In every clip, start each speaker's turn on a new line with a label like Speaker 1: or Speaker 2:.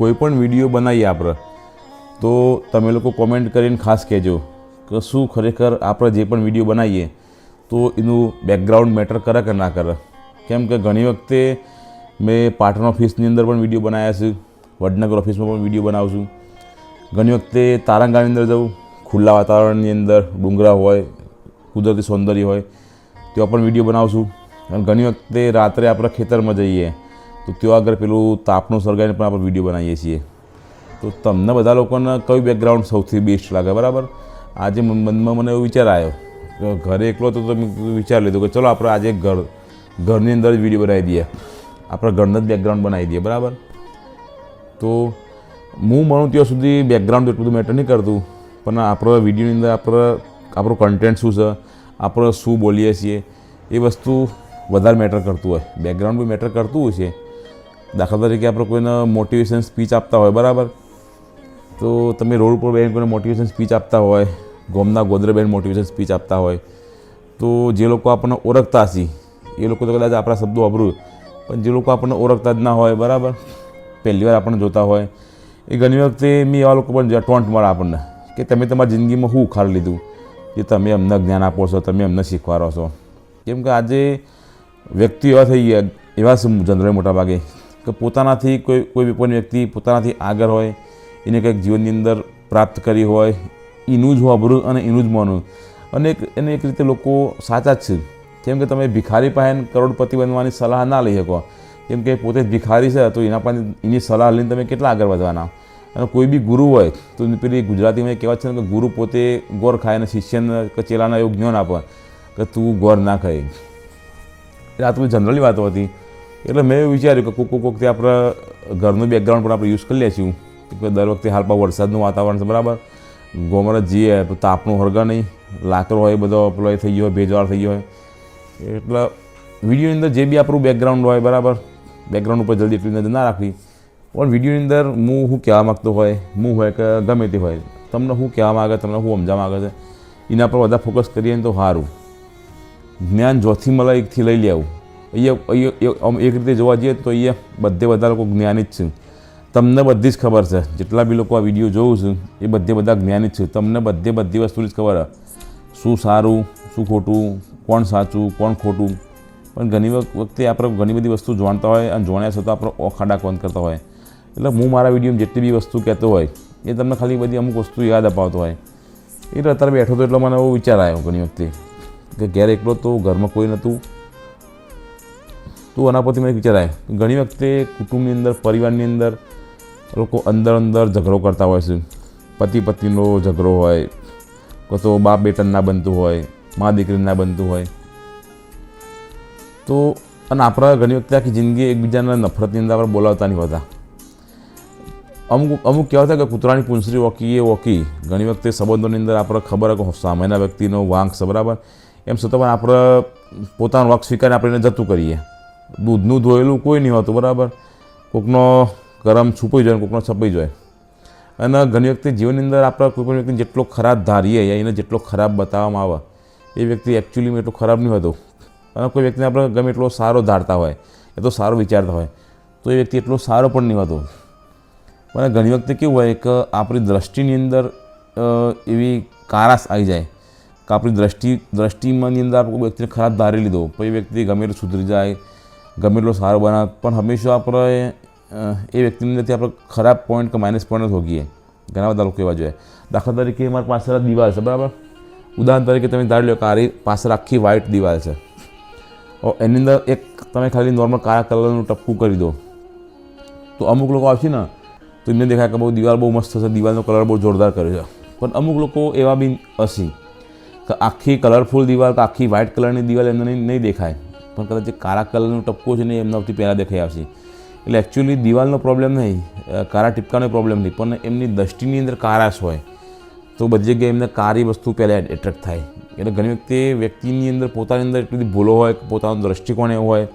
Speaker 1: કોઈ પણ વીડિયો બનાવીએ આપણે, તો તમે લોકો કોમેન્ટ કરીને ખાસ કહેજો કે શું ખરેખર આપણે જે પણ વીડિયો બનાવીએ, તો એનું બેકગ્રાઉન્ડ મેટર કરે કે ના કરે. કેમ કે ઘણી વખતે મેં પાટણ ઓફિસની અંદર પણ વીડિયો બનાવ્યા છે, વડનગર ઓફિસમાં પણ વીડિયો બનાવું છું. ઘણી વખતે તારંગાની અંદર જવું ખુલ્લા વાતાવરણની અંદર ડુંગરા હોય, કુદરતી સૌંદર્ય હોય, ત્યાં પણ વીડિયો બનાવું છું. અને ઘણી વખતે રાત્રે આપણે ખેતરમાં જઈએ તો ત્યાં આગળ પેલું તાપનું સળગાવીને પણ આપણે વીડિયો બનાવીએ છીએ. તો તમને બધા લોકોને કયું બેકગ્રાઉન્ડ સૌથી બેસ્ટ લાગે, બરાબર? આજે મનમાં મને એવો વિચાર આવ્યો ઘરે એકલો હતો તો મેં વિચાર લીધો કે ચલો આપણે આજે ઘર, ઘરની અંદર જ વીડિયો બનાવી દઈએ. આપણે ઘરના જ બેકગ્રાઉન્ડ બનાવી દઈએ, બરાબર? તો હું માનું ત્યાં સુધી બેકગ્રાઉન્ડ એટલું બધું મેટર નહીં કરતું, પણ આપણો વિડીયોની અંદર આપણે, આપણું કન્ટેન્ટ શું છે, આપણે શું બોલીએ છીએ, એ વસ્તુ વધારે મેટર કરતું હોય. બેકગ્રાઉન્ડ બી મેટર કરતું હોય છે. દાખલા તરીકે આપણે કોઈને મોટિવેશન સ્પીચ આપતા હોય, બરાબર? તો તમે રોડ ઉપર બેન કોઈને મોટિવેશન સ્પીચ આપતા હોય, ગોમના ગોદરેબેન મોટિવેશન સ્પીચ આપતા હોય, તો જે લોકો આપણને ઓળખતા હશે, એ લોકો તો કદાચ આપણા શબ્દો વાપરું પણ જે લોકો આપણને ઓળખતા જ ના હોય, બરાબર? પહેલી વાર આપણને જોતા હોય. એ ઘણી વખતે મેં એવા લોકો પણ ટોન્ટ મળે આપણને, કે તમે તમારી જિંદગીમાં શું ઉખાડ લીધું? કે તમે અમને જ્ઞાન આપો છો, તમે અમને શીખવાડો છો. કેમ કે આજે વ્યક્તિ એવા થઈ ગયા, એવા જનરલ મોટા ભાગે કે પોતાનાથી કોઈ કોઈ બી કોઈ વ્યક્તિ પોતાનાથી આગળ હોય, એને કંઈક જીવનની અંદર પ્રાપ્ત કરી હોય, એનું જ વાપરું અને એનું જ માનું. અને એક એને એક રીતે લોકો સાચા જ છે. કેમ કે તમે ભિખારી પાસે કરોડપતિ બનવાની સલાહ ના લઈ શકો. કેમ કે પોતે ભિખારી છે, તો એના પાસે એની સલાહ લઈને તમે કેટલા આગળ વધવાના? અને કોઈ બી ગુરુ હોય, તો પેલી ગુજરાતીમાં કહેવત છે ને કે ગુરુ પોતે ગોર ખાય અને શિષ્યને કે ચેલાને એવું જ્ઞાન આપે, કે તું ગોર ના ખાય. આ તો જનરલી વાતો હતી. એટલે મેં વિચાર્યું કે કોક કોક વખતે આપણે ઘરનું બેકગ્રાઉન્ડ પણ આપણે યુઝ કરી લઈએ છીએ કે દર વખતે હાલ પણ વરસાદનું વાતાવરણ છે, બરાબર? ગોમર જઈએ, તો તાપનું હળગા નહીં. લાકડો હોય, બધો પેલો થઈ ગયો હોય, ભેજવાળ થઈ ગયો હોય. એટલે વિડીયોની અંદર જે બી આપણું બેકગ્રાઉન્ડ હોય, બરાબર? બેકગ્રાઉન્ડ ઉપર જલ્દી એટલી નજર ના રાખવી. પણ વિડીયોની અંદર હું શું કહેવા માગતો હોય, હું હોય કે ગમે તે હોય, તમને શું કહેવા માગે, તમને શું સમજવા માગે છે, એના પર બધા ફોકસ કરીએ ને તો સારું. જ્ઞાન જોથી મળે એકથી લઈ લેવું. અહીંયા આમ એક રીતે જોવા જઈએ તો અહીંયા બધે બધા લોકો જ્ઞાની જ છે. તમને બધી જ ખબર છે. જેટલા બી લોકો આ વીડિયો જોઉં છું, એ બધે બધા જ્ઞાની છે. તમને બધે બધી વસ્તુની જ ખબર શું સારું, શું ખોટું, કોણ સાચું, કોણ ખોટું. પણ ઘણી વખ- વખતે આપણે ઘણી બધી વસ્તુ જાણતા હોય અને જાણ્યા છતાં આપણે ઓખાડા કોન કરતા હોય. એટલે હું મારા વિડીયોમાં જેટલી બી વસ્તુ કહેતો હોય, એ તમને ખાલી બધી અમુક વસ્તુ યાદ અપાવતો હોય. એટલે અત્યારે બેઠો તો એટલો મને એવો વિચાર આવ્યો ઘણી વખતે, કે ઘેર એકલો તો ઘરમાં કોઈ નહોતું. તો આના પરથી મને વિચાર આવ્યો ઘણી વખતે કુટુંબની અંદર, પરિવારની અંદર લોકો અંદર અંદર ઝઘડો કરતા હોય છે. પતિ પત્નીનો ઝઘડો હોય કાં તો બાપ બેટન ના બનતું હોય, મા દીકરી ના બનતું હોય. તો અને આપણા ઘણી વખતે આખી જિંદગી એકબીજાના નફરતની અંદર આપણે બોલાવતા નહીં હોતા. અમુક અમુક કહેવા થાય કે કૂતરાની ઓકી એ ઓકી ઘણી વખતે સંબંધોની અંદર આપણે ખબર કે સામેના વ્યક્તિનો વાંક છે, બરાબર? એમ છતાં પણ આપણે પોતાનો વાંક સ્વીકારીને આપણે એને જતું કરીએ. દૂધનું ધોયેલું કોઈ નહીં હોતું, બરાબર? કોકનો ગરમ છુપાઈ જાય કોકનો છપાઈ જાય. અને ઘણી વખતે જીવનની અંદર આપણે કોઈ પણ વ્યક્તિને જેટલો ખરાબ ધારીએ યા એને જેટલો ખરાબ બતાવવામાં આવે, એ વ્યક્તિ એકચ્યુઅલીમાં એટલો ખરાબ નહીં હોતો. અને કોઈ વ્યક્તિને આપણે ગમે એટલો સારો ધારતા હોય, એ તો સારો વિચારતા હોય, તો એ વ્યક્તિ એટલો સારો પણ નહીં હોતો. પણ ઘણી વખતે કેવું હોય કે આપણી દ્રષ્ટિની અંદર એવી કારાશ આવી જાય કે આપણી દ્રષ્ટિ, દ્રષ્ટિમાંની અંદર આપણે કોઈ વ્યક્તિને ખરાબ ધારી લીધો, પછી વ્યક્તિ ગમે એટલું સુધરી જાય ગમે એટલો સારો બનાવે, પણ હંમેશા આપણે એ વ્યક્તિની અંદરથી આપણે ખરાબ પોઈન્ટ કે માઇનસ પોઈન્ટ જ ઘણા બધા લોકો એવા જોઈએ દાખલા તરીકે મારી પાછળ દિવાલ છે, બરાબર? ઉદાહરણ તરીકે તમે ધારી લો કે આરી પાસે આખી વ્હાઇટ દિવાલ છે. એની અંદર એક તમે ખાલી નોર્મલ કાળા કલરનું ટપકું કરી દો. તો અમુક લોકો આવશે ને, તો એમને દેખાય કે બહુ દિવાલ બહુ મસ્ત છે, દિવાલનો કલર બહુ જોરદાર કર્યો છે. પણ અમુક લોકો એવા બી હશે કે આખી કલરફુલ દિવાલ કે આખી વ્હાઇટ કલરની દિવાલ એમને નહીં દેખાય. પણ કદાચ જે કાળા કલરનો ટપકો છે ને એમનાથી પહેલાં દેખાઈ આવશે. એટલે એકચ્યુઅલી દિવાલનો પ્રોબ્લેમ નહીં કાળા ટીપકાનો પ્રોબ્લેમ નહીં, પણ એમની દ્રષ્ટિની અંદર કારાશ હોય, તો બધી જગ્યાએ એમને કારી વસ્તુ પહેલાં એટ્રેક્ટ થાય. એટલે ઘણી વખતે વ્યક્તિની અંદર પોતાની અંદર એટલી બધી ભૂલો હોય, પોતાનો દ્રષ્ટિકોણ એવો હોય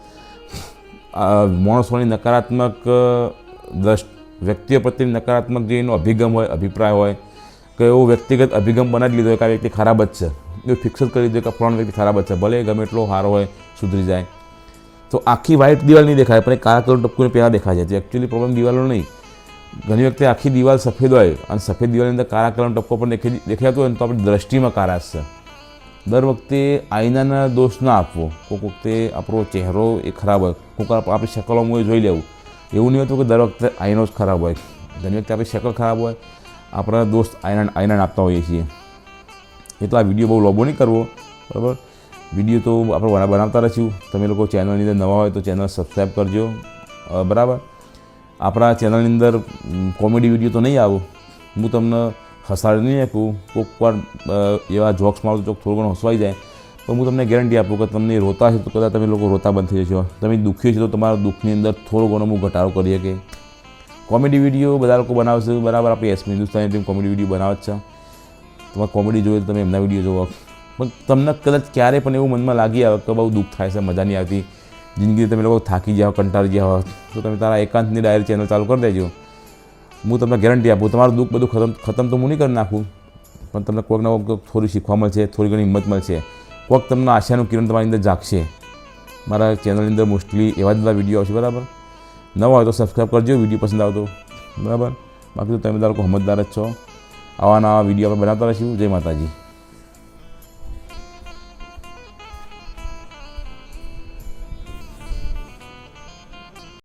Speaker 1: માણસોની નકારાત્મક દ્રષ્ટ, વ્યક્તિઓ પ્રત્યેની નકારાત્મક જે એનો અભિગમ હોય, અભિપ્રાય હોય કે એવો વ્યક્તિગત અભિગમ બનાવી લીધો કે આ વ્યક્તિ ખરાબ જ છે. એવું ફિક્સ જ કરી દીધું કે ફલાણો વ્યક્તિ ખરાબ જ છે, ભલે ગમે એટલો સારો હોય, સુધરી જાય. તો આખી વ્હાઇટ દિવાલ નહીં દેખાય, પણ કાળા કલર ટપકુને પહેલાં દેખાય છે. એકચ્યુઅલી પ્રોબ્લેમ દિવાલનો નહીં. ઘણી વખતે આખી દિવાલ સફેદ હોય અને સફેદ દિવાલની અંદર કાળા કલરનો ટપકો પણ દેખાઈ દેખાતો હોય ને તો આપણી દ્રષ્ટિમાં કારાશ છે. દર વખતે આઈનાના દોષ ના આપવો. કોઈક વખતે આપણો ચહેરો એ ખરાબ હોય. કોઈક આપણી શકલોમાં જોઈ લેવું. એવું નહીં હોતું કે દર વખતે આઈનો જ ખરાબ હોય. ઘણી વખતે આપણી શકલ ખરાબ હોય. આપણા દોસ્ત આઈના આયરન આપતા હોઈએ છીએ. એટલા વીડિયો બહુ લોબો નહીં કરવો, બરાબર? વીડિયો તો આપણે બના- બનાવતા રહીશું. તમે લોકો ચેનલની અંદર નવા હોય તો ચેનલ સબસ્ક્રાઈબ કરજો બરાબર? આપણા ચેનલની અંદર કોમેડી વીડિયો તો નહીં આવો. હું તમને હસાડી નહીં આપું કોઈક વાર એવા જોક્સ મારું તો થોડું ઘણું હસવાઈ જાય. તો હું તમને ગેરંટી આપું કે તમને રોતા છે તો કદાચ તમે લોકો રોતા બંધ થઈ જશો. તમે દુઃખી છો તો તમારા દુઃખની અંદર થોડો ઘણો હું ઘટાડો કરી શકે કોમેડી વીડિયો બધા લોકો બનાવશે બરાબર, આપણી એસમી હિન્દુસ્તાની ટીમ કોમેડી વીડિયો બનાવે છે. તમારે કોમેડી જોઈએ તો તમે એમના વીડિયો જોવો. પણ તમને કદાચ ક્યારે પણ એવું મનમાં લાગી આવે કે બહુ દુઃખ થાય છે, મજા નહીં આવતી. જિંદગી તમે લોકો થાકી જાઓ કંટાળી જાઓ તો તમે તારા એકાંતની ડાયરી ચેનલ ચાલુ કરી દેજો. હું તમને ગેરંટી આપું, તમારું દુઃખ બધું ખતમ ખતમ તો હું નહીં કરી નાખું. પણ તમને કોઈક ના કોઈક થોડી શીખવા મળશે, થોડી ઘણી હિંમત મળશે. કોઈક તમને આશાનું કિરણ તમારી અંદર જાગશે. મારા ચેનલની અંદર મોસ્ટલી એવા જ બધા વીડિયો આવશે, બરાબર? નવા હોય તો સબસ્ક્રાઈબ કરજો, વીડિયો પસંદ આવતો બરાબર? બાકી તો તમે તારો સમજદાર જ છો. આવા નવા વીડિયો આપણે બનાવતા રહીશું. જય માતાજી.